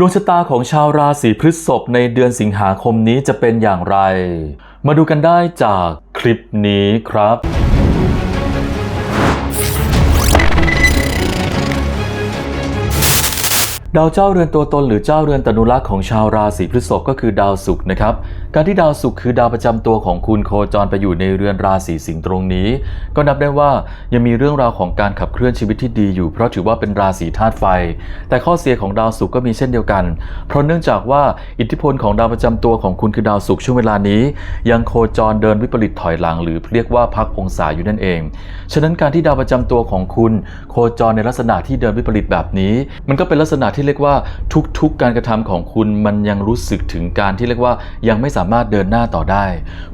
ดวงชะตาของชาวราศีพฤษภในเดือนสิงหาคมนี้จะเป็นอย่างไร มาดูกันได้จากคลิปนี้ครับ ดาวเจ้าเรือนตัวตนหรือเจ้าเรือนตนุรักษ์ของชาวราศีพฤษภก็คือดาวศุกร์นะครับ การที่ดาวศุกร์คือดาวประจำตัวของคุณโคจรไปอยู่ในเรือนราศีสิงห์ตรงนี้ ก็นับได้ว่ายังมีเรื่องราวของการขับเคลื่อนชีวิตที่ดีอยู่ เพราะถือว่าเป็นราศีธาตุไฟ แต่ข้อเสียของดาวศุกร์ก็มีเช่นเดียวกัน เพราะเนื่องจากว่าอิทธิพลของดาวประจำตัวของคุณคือดาวศุกร์ช่วงเวลานี้ ยังโคจรเดินวิปริตถอยหลัง หรือเรียกว่าพักองศาอยู่นั่นเอง ฉะนั้นการที่ดาวประจำตัวของคุณ โคจรในลักษณะที่เดินวิปริตแบบนี้ มันก็เป็นลักษณะที่เรียกว่าทุกๆการกระทำของคุณมันยังรู้สึกถึงการที่เรียกว่ายังไม่สามารถเดินหน้าต่อได้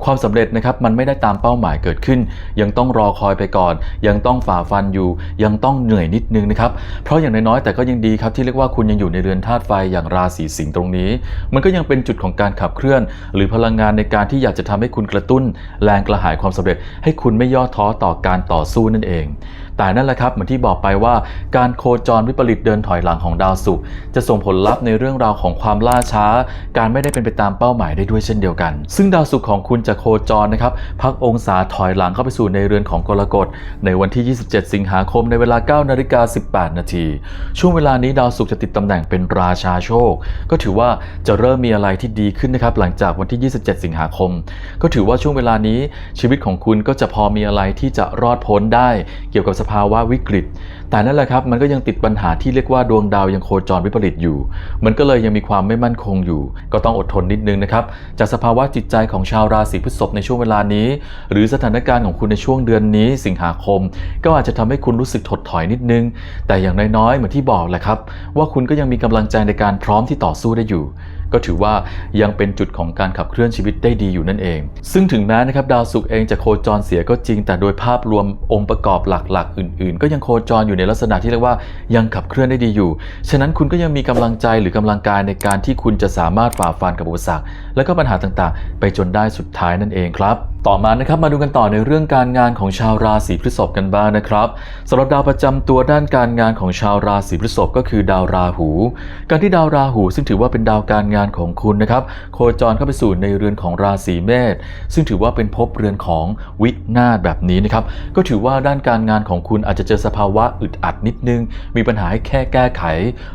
ความสำเร็จนะครับมันไม่ได้ตามเป้าหมายเกิดขึ้น ยังต้องรอคอยไปก่อน ยังต้องฝ่าฟันอยู่ ยังต้องเหนื่อยนิดนึงนะครับเพราะอย่างน้อยๆแต่ก็ยังดีครับที่เรียกว่าคุณยังอยู่ในเรือนธาตุไฟอย่างราศีสิงห์ตรงนี้ มันก็ยังเป็นจุดของการขับเคลื่อน หรือพลังงานในการที่อยากจะทำให้คุณกระตุ้น แรงกระหายความสำเร็จ ให้คุณไม่ย่อท้อต่อการต่อสู้นั่นเองแต่นั่นแหละครับเหมือนที่บอกไปว่าการโคจรวิปริตเดินถอยหลังของดาวศุกร์จะส่งผลลัพธ์ในเรื่องราวของความล่าช้า การไม่ได้เป็นไปตามเป้าหมายได้ด้วยเช่นเดียวกัน ซึ่งดาวศุกร์ของคุณจะโคจรนะครับพักองศาถอยหลังเข้าไปสู่ในเรือนของกรกฎในวันที่ 27 สิงหาคมในเวลา9นาฬิกา18 นาทีช่วงเวลานี้ดาวศุกร์จะติดตำแหน่งเป็นราชาโชค ก็ถือว่าจะเริ่มมีอะไรที่ดีขึ้นนะครับหลังจากวันที่ 27 สิงหาคม ก็ถือว่าช่วงเวลานี้ชีวิตของคุณก็จะพอมีอะไรที่จะรอดพ้นได้ เกี่ยวกับสภาวะวิกฤต แต่นั่นแหละครับมันก็ยังติดปัญหาที่เรียกว่าดวงดาวยังโคจรวิปริตอยู่ มันก็เลยยังมีความไม่มั่นคงอยู่ ก็ต้องอดทนนิดนึงนะครับจากสภาวะจิตใจของชาวราศีพฤษภในช่วงเวลานี้ หรือสถานการณ์ของคุณในช่วงเดือนนี้ สิงหาคม ก็อาจจะทำให้คุณรู้สึกถดถอยนิดนึง แต่อย่างน้อยๆเหมือนที่บอกแหละครับว่าคุณก็ยังมีกำลังใจในการพร้อมที่ต่อสู้ได้อยู่ ก็ถือว่ายังเป็นจุดของการขับเคลื่อนชีวิตได้ดีอยู่นั่นเอง ซึ่งถึงแม้นะครับดาวศุกร์เองจะโคจรเสียก็จริง แต่โดยภาพรวมองค์ประกอบหลักๆ อื่น ๆ ก็ยังโคจรอยู่ในลักษณะที่เรียกว่ายังขับเคลื่อนได้ดีอยู่ ฉะนั้นคุณก็ยังมีกำลังใจหรือกำลังกายในการที่คุณจะสามารถฝ่าฟันกับอุปสรรคและก็ปัญหาต่างๆ ไปจนได้สุดท้ายนั่นเองครับ ต่อมานะครับมาดูกันต่อในเรื่องการงานของชาวราศีพฤษภกันบ้างนะครับสำหรับดาวประจำตัวด้านการงานของชาวราศีพฤษภก็คือดาวราหู การที่ดาวราหู ซึ่งถือว่าเป็นดาวการงานของคุณนะครับโคจรเข้าไปสู่ในเรือนของราศีเมษซึ่งถือว่าเป็นภพเรือนของวินาศแบบนี้นะครับก็ถือว่าด้านการงานของคุณอาจจะเจอสภาวะอึดอัดนิดนึง มีปัญหาให้แค่แก้ไข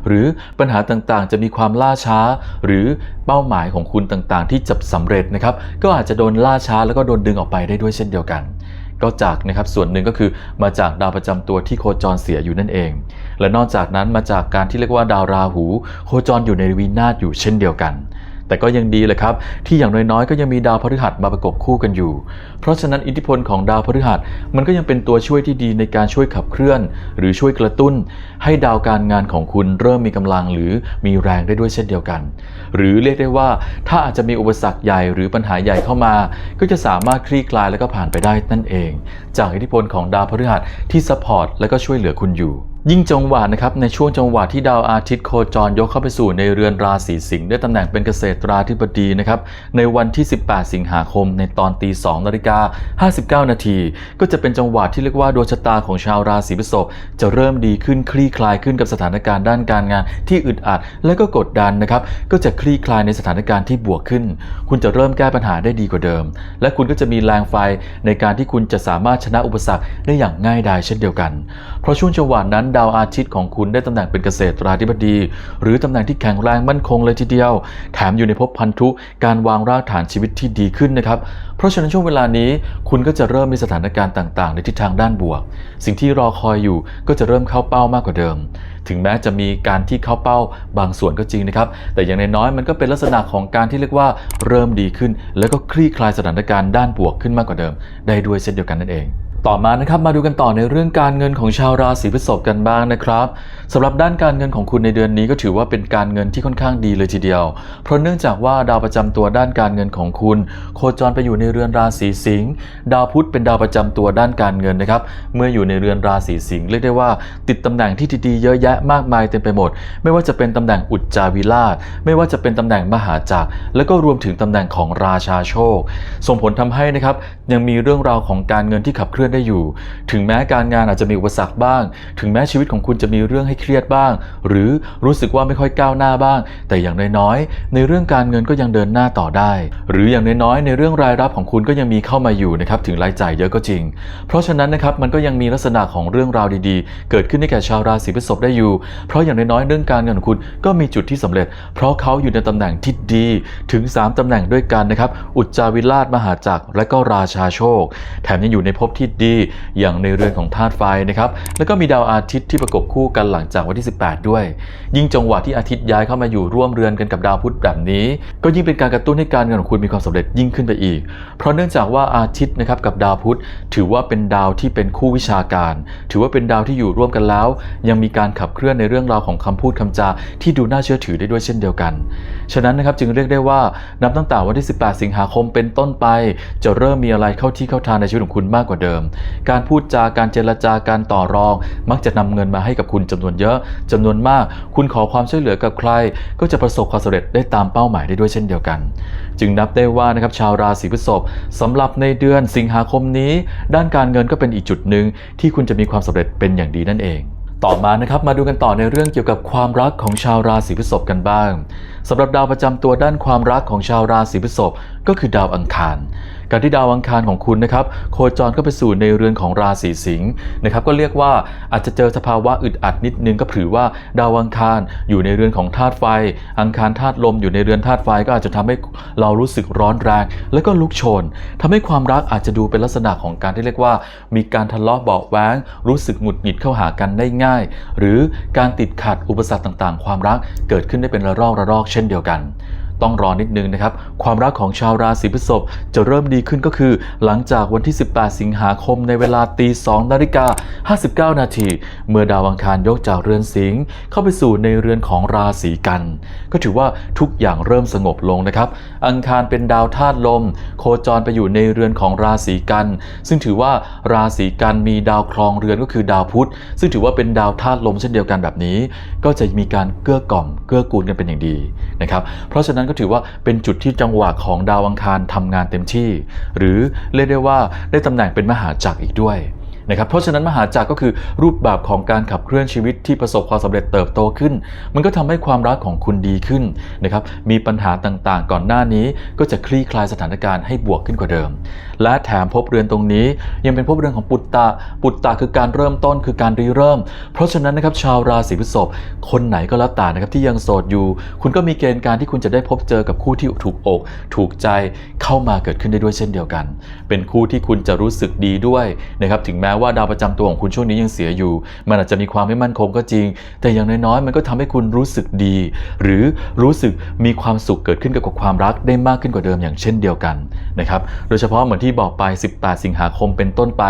หรือปัญหาต่างๆ จะมีความล่าช้า หรือเป้าหมายของคุณต่างๆ ที่จะสำเร็จนะครับก็อาจจะโดนล่าช้าแล้วก็โดนดึงออกไปได้ด้วยเช่นเดียวกัน ก็จากนะครับส่วนหนึ่งก็คือมาจากดาวประจำตัวที่โคจรเสียอยู่นั่นเอง และนอกจากนั้นมาจากการที่เรียกว่าดาวราหู โคจรอยู่ในวินาศอยู่เช่นเดียวกัน แต่ก็ยังดีเลยครับ ที่อย่างน้อยๆ ก็ยังมีดาวพฤหัสมาประกบคู่กันอยู่ เพราะฉะนั้นอิทธิพลของดาวพฤหัสมันก็ยังเป็นตัวช่วยที่ดีในการช่วยขับเคลื่อน หรือช่วยกระตุ้น ให้ดาวการงานของคุณเริ่มมีกำลังหรือมีแรงได้ด้วยเช่นเดียวกัน หรือเรียกได้ว่าถ้าอาจจะมีอุปสรรคใหญ่หรือปัญหาใหญ่เข้ามา ก็จะสามารถคลี่คลายและก็ผ่านไปได้นั่นเอง จากอิทธิพลของดาวพฤหัสที่ซัพพอร์ตและก็ช่วยเหลือคุณอยู่ ยิ่งจังหวะนะครับในช่วงจังหวะที่ดาวอาทิตย์โคจรยกเข้าไปสู่ในเรือนราศีสิงห์ด้วยตำแหน่งเป็นเกษตราธิบดีนะครับในวันที่ 18 สิงหาคมในตอนตี2นาฬิกา59 นาทีก็จะเป็นจังหวะที่เรียกว่าดวงชะตาของชาวราศีพฤษภจะเริ่มดีขึ้นคลี่คลายขึ้นกับสถานการณ์ด้านการงานที่อึดอัด และก็กดดันนะครับก็จะคลี่คลายในสถานการณ์ที่บวกขึ้น คุณจะเริ่มแก้ปัญหาได้ดีกว่าเดิม และคุณก็จะมีแรงไฟในการที่คุณจะสามารถชนะอุปสรรคได้อย่างง่ายดายเช่นเดียวกัน เพราะช่วงจังหวะนั้นดาวอาทิตย์ของคุณได้ตำแหน่งเป็นเกษตราธิบดี หรือตำแหน่งที่แข็งแรงมั่นคงเลยทีเดียว แถมอยู่ในภพพันธุการวางรากฐานชีวิตที่ดีขึ้นนะครับ เพราะฉะนั้นช่วงเวลานี้คุณก็จะเริ่มมีสถานการณ์ต่างๆ ในทิศทางด้านบวก สิ่งที่รอคอยอยู่ก็จะเริ่มเข้าเป้ามากกว่าเดิม ถึงแม้จะมีการที่เข้าเป้าบางส่วนก็จริงนะครับ แต่อย่างน้อยๆมันก็เป็นลักษณะของการที่เรียกว่าเริ่มดีขึ้น แล้วก็คลี่คลายสถานการณ์ด้านบวกขึ้นมากกว่าเดิม ได้ด้วยเช่นเดียวกันนั่นเอง ต่อมานะครับมาดูกันต่อในเรื่องการเงินของชาวราศีพฤษภกันบ้างนะครับสำหรับด้านการเงินของคุณในเดือนนี้ก็ถือว่าเป็นการเงินที่ค่อนข้างดีเลยทีเดียว เพราะเนื่องจากว่าดาวประจำตัวด้านการเงินของคุณ โคจรไปอยู่ในเรือนราศีสิงห์ดาวพุธเป็นดาวประจำตัวด้านการเงินนะครับเมื่ออยู่ในเรือนราศีสิงห์เรียกได้ว่า ติดตำแหน่งที่ดีๆเยอะแยะมากมายเต็มไปหมด ไม่ว่าจะเป็นตำแหน่งอุจจาวิราชไม่ว่าจะเป็นตำแหน่งมหาจักรและก็รวมถึงตำแหน่งของราชาโชค ส่งผลทำให้นะครับยังมีเรื่องราวของการเงินที่ขับเคลื่อนอนได้อยู่ ถึงแม้การงานอาจจะมีอุปสรรคบ้าง ถึงแม้ชีวิตของคุณจะมีเรื่องให้เครียดบ้าง หรือรู้สึกว่าไม่ค่อยก้าวหน้าบ้าง แต่อย่างน้อยๆ ในเรื่องการเงินก็ยังเดินหน้าต่อได้ หรืออย่างน้อยๆ ในเรื่องรายรับของคุณก็ยังมีเข้ามาอยู่นะครับถึงรายจ่ายเยอะก็จริง เพราะฉะนั้นนะครับมันก็ยังมีลักษณะของเรื่องราวดีๆ เกิดขึ้นให้แก่ชาวราศีพฤษภได้อยู่ เพราะอย่างน้อยๆเรื่องการเงินของคุณก็มีจุดที่สำเร็จ เพราะเขาอยู่ในตำแหน่งที่ดีถึง 3ตำแหน่งด้วยกันนะครับอุจจาวิราชมหาจักรและก็ราชาโชค แถมยังอยู่ในภพที่ดี อย่างในเรือนของธาตุไฟนะครับแล้วก็มีดาวอาทิตย์ที่ประกบคู่กันหลังจากวันที่ 18 ด้วย ยิ่งจังหวะที่อาทิตย์ย้ายเข้ามาอยู่ร่วมเรือนกันกับดาวพุธแบบนี้ ก็ยิ่งเป็นการกระตุ้นให้การเงินของคุณมีความสำเร็จยิ่งขึ้นไปอีก เพราะเนื่องจากว่าอาทิตย์นะครับกับดาวพุธถือว่าเป็นดาวที่เป็นคู่วิชาการ ถือว่าเป็นดาวที่อยู่ร่วมกันแล้ว ยังมีการขับเคลื่อนในเรื่องราวของคำพูดคำจา ที่ดูน่าเชื่อถือได้ด้วยเช่นเดียวกัน ฉะนั้นนะครับจึงเรียกได้ว่านับตั้งแต่วันที่ 18 สิงหาคมเป็นต้นไป จะเริ่มมีอะไรเข้าที่เข้าทางในชีวิตของคุณมากกว่าเดิมการพูดจาการเจรจาการต่อรอง มักจะนำเงินมาให้กับคุณจำนวนเยอะจำนวนมาก คุณขอความช่วยเหลือกับใคร ก็จะประสบความสำเร็จได้ตามเป้าหมายได้ด้วยเช่นเดียวกัน จึงนับได้ว่านะครับชาวราศีพฤษภสำหรับในเดือนสิงหาคมนี้ ด้านการเงินก็เป็นอีกจุดหนึ่งที่คุณจะมีความสำเร็จเป็นอย่างดีนั่นเองต่อมานะครับมาดูกันต่อในเรื่องเกี่ยวกับความรักของชาวราศีพฤษภกันบ้าง สำหรับดาวประจำตัวด้านความรักของชาวราศีพฤษภก็คือดาวอังคาร การที่ดาวอังคารของคุณนะครับโคจรเข้าไปสู่ในเรือนของราศีสิงห์นะครับก็เรียกว่าอาจจะเจอสภาวะอึดอัดนิดนึงก็ถือว่าดาวอังคารอยู่ในเรือนของธาตุไฟ อังคารธาตุลมอยู่ในเรือนธาตุไฟก็อาจจะทำให้เรารู้สึกร้อนแรง แล้วก็ลุกโชนทำให้ความรักอาจจะดูเป็นลักษณะของการที่เรียกว่า มีการทะเลาะเบาะแวงรู้สึกหงุดหงิดเข้าหากันได้ง่าย หรือการติดขัดอุปสรรคต่างๆ ความรักเกิดขึ้นได้เป็นระลอกระลอกเช่นเดียวกัน ต้องรอนิดนึงนะครับ ความรักของชาวราศีพฤษภจะเริ่มดีขึ้นก็คือ หลังจากวันที่ 18 สิงหาคมในเวลาตี2นาฬิกา 59 นาที เมื่อดาวอังคารยกจากเรือนสิงห์เข้าไปสู่ในเรือนของราศีกัน ก็ถือว่าทุกอย่างเริ่มสงบลงนะครับ อังคารเป็นดาวธาตุลม โคจรไปอยู่ในเรือนของราศีกัน ซึ่งถือว่าราศีกันมีดาวครองเรือนก็คือดาวพุธ ซึ่งถือว่าเป็นดาวธาตุลมเช่นเดียวกันแบบนี้ ก็จะมีการเกื้อก่อมเกื้อกูลกันเป็นอย่างดีนะครับ เพราะฉะนั้นก็ถือว่าเป็นจุดที่จังหวะของดาวอังคารทำงานเต็มที่ หรือเรียกได้ว่าได้ตำแหน่งเป็นมหาจักรอีกด้วย นะครับเพราะฉะนั้นมหาจักรก็คือรูปแบบของการขับเคลื่อนชีวิตที่ประสบความสำเร็จเติบโตขึ้น มันก็ทำให้ความรักของคุณดีขึ้นนะครับมีปัญหาต่างๆ ก่อนหน้านี้ก็จะคลี่คลายสถานการณ์ให้บวกขึ้นกว่าเดิม และแถมภพเรือนตรงนี้ ยังเป็นภพเรือนของปุตตะปุตตะคือการเริ่มต้นคือการรีเริ่ม เพราะฉะนั้นนะครับชาวราศีพฤษภคนไหนก็แล้วแต่นะครับที่ยังโสดอยู่ คุณก็มีเกณฑ์การที่คุณจะได้พบเจอกับคู่ที่ถูกอก ถูกใจเข้ามาเกิดขึ้นได้ด้วยเช่นเดียวกัน เป็นคู่ที่คุณจะรู้สึกดีด้วยนะครับถึงแม้ว่าดาวประจำตัวของคุณช่วงนี้ยังเสียอยู่ มันอาจจะมีความไม่มั่นคงก็จริง แต่อย่างน้อยๆมันก็ทำให้คุณรู้สึกดี หรือรู้สึกมีความสุขเกิดขึ้นกับความรักได้มากขึ้นกว่าเดิมอย่างเช่นเดียวกันนะครับโดยเฉพาะเหมือนที่บอกไป 18 สิงหาคมเป็นต้นไป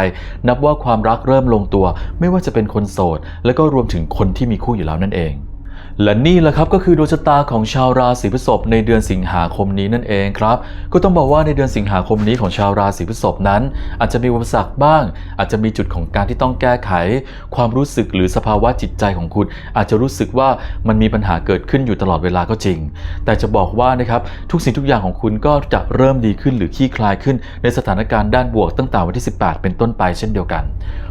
นับว่าความรักเริ่มลงตัว ไม่ว่าจะเป็นคนโสด และก็รวมถึงคนที่มีคู่อยู่แล้วนั่นเอง และนี่แหละครับก็คือดวงชะตาของชาวราศีพฤษภในเดือนสิงหาคมนี้นั่นเองครับ ก็ต้องบอกว่าในเดือนสิงหาคมนี้ของชาวราศีพฤษภนั้น อาจจะมีอุปสรรคบ้าง อาจจะมีจุดของการที่ต้องแก้ไข ความรู้สึกหรือสภาวะจิตใจของคุณ อาจจะรู้สึกว่ามันมีปัญหาเกิดขึ้นอยู่ตลอดเวลาก็จริง แต่จะบอกว่านะครับทุกสิ่งทุกอย่างของคุณก็จะเริ่มดีขึ้นหรือคลี่คลายขึ้น ในสถานการณ์ด้านบวกตั้งแต่วันที่ 18 เป็นต้นไปเช่นเดียวกัน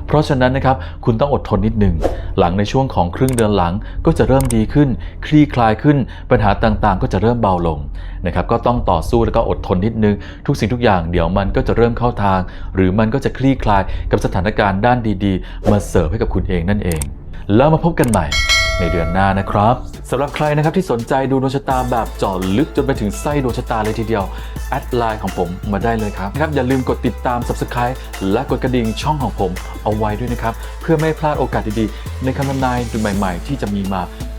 เพราะฉะนั้นนะครับคุณต้องอดทนนิดหนึ่งหลังในช่วงของครึ่งเดือนหลังก็จะเริ่มดีขึ้นคลี่คลายขึ้น ปัญหาต่างๆ ก็จะเริ่มเบาลงนะครับ ก็ต้องต่อสู้แล้วก็อดทนนิดนึง ทุกสิ่งทุกอย่างเดี๋ยวมันก็จะเริ่มเข้าทาง หรือมันก็จะคลี่คลายกับสถานการณ์ด้านดีๆ มาเสิร์ฟให้กับคุณเองนั่นเอง แล้วมาพบกันใหม่ในเดือนหน้านะครับสำหรับใครนะครับที่สนใจดูดวงชะตาแบบเจาะลึกจนไปถึงไส้ดวงชะตาเลยทีเดียว แอดไลน์ของผมมาได้เลยครับนะครับอย่าลืมกดติดตาม Subscribe และกดกระดิ่งช่องของผมเอาไว้ด้วยนะครับ เพื่อไม่พลาดโอกาสดีๆ ในคำทำนายใหม่ๆ ที่จะมีมา